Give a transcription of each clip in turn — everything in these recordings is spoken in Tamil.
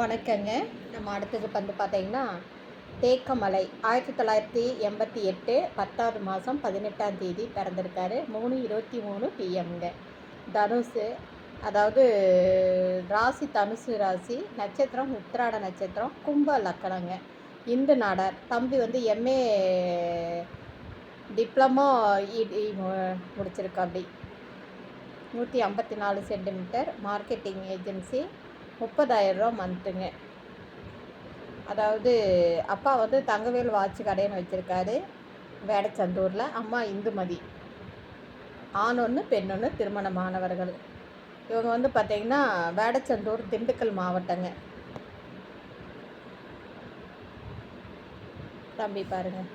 வணக்கங்க. நம்ம அடுத்தது வந்து பார்த்தீங்கன்னா தேக்கமலை ஆயிரத்தி தொள்ளாயிரத்தி எண்பத்தி எட்டு பத்தாவது மாதம் பதினெட்டாம் தேதி பிறந்திருக்காரு. மூணு இருபத்தி மூணு பிஎம்ங்க தனுசு அதாவது ராசி தனுசு ராசி நட்சத்திரம் உத்திராட நட்சத்திரம் கும்ப லக்கணங்க. இந்து நாடார். தம்பி வந்து எம்ஏ டிப்ளமோ இடி முடிச்சிருக்கா அப்படி நூற்றி ஐம்பத்தி நாலு சென்டிமீட்டர். Marketing agency. முப்பதாயிரரூவா மந்த்துங்க அதாவது அப்பா வந்து தங்கவேல் வாட்ச் கடைன்னு வச்சுருக்காரு வேடச்சந்தூரில். அம்மா இந்துமதி. ஆண் ஒன்று பெண் ஒன்று திருமணமானவர்கள். இவங்க வந்து பார்த்திங்கன்னா வேடச்சந்தூர் திண்டுக்கல் மாவட்டங்க. தம்பி பாருங்கள்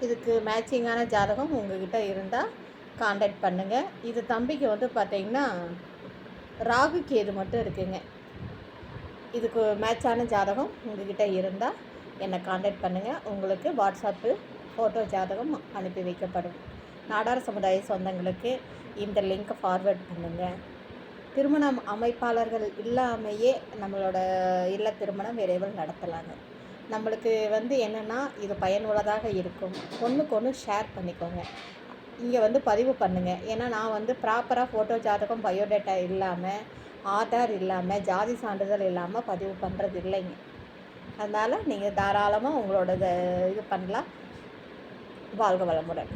இதுக்கு மேட்சிங்கான ஜாதகம் உங்ககிட்ட இருந்தால் காண்டாக்ட் பண்ணுங்கள் இது தம்பிக்கு வந்து பார்த்தீங்கன்னா ராகு கேது மட்டும் இருக்குங்க. இதுக்கு மேட்சான ஜாதகம் உங்ககிட்ட இருந்தால் என்னை காண்டாக்ட் பண்ணுங்கள் உங்களுக்கு வாட்ஸ்அப்பு ஃபோட்டோ ஜாதகம் அனுப்பி வைக்கப்படும். நாடார சமுதாய சொந்தங்களுக்கு இந்த லிங்க்கை ஃபார்வேர்ட் பண்ணுங்கள் திருமணம் அமைப்பாளர்கள் இல்லாமையே நம்மளோட இல்ல திருமணம் விரைவில் நடத்தலாங்க. நம்மளுக்கு வந்து என்னென்னா இது பயனுள்ளதாக இருக்கும். ஒன்றுக்கு ஒன்று ஷேர் பண்ணிக்கோங்க. இங்கே வந்து பதிவு பண்ணுங்கள் ஏன்னா நான் வந்து ப்ராப்பராக ஃபோட்டோ ஜாதகம் பயோடேட்டா இல்லாமல் ஆதார் இல்லாமல் ஜாதி சான்றிதழ் இல்லாமல் பதிவு பண்ணுறது இல்லைங்க. அதனால் நீங்கள் தாராளமாக உங்களோட இது பண்ணலாம். வாழ்க வளமுடன்.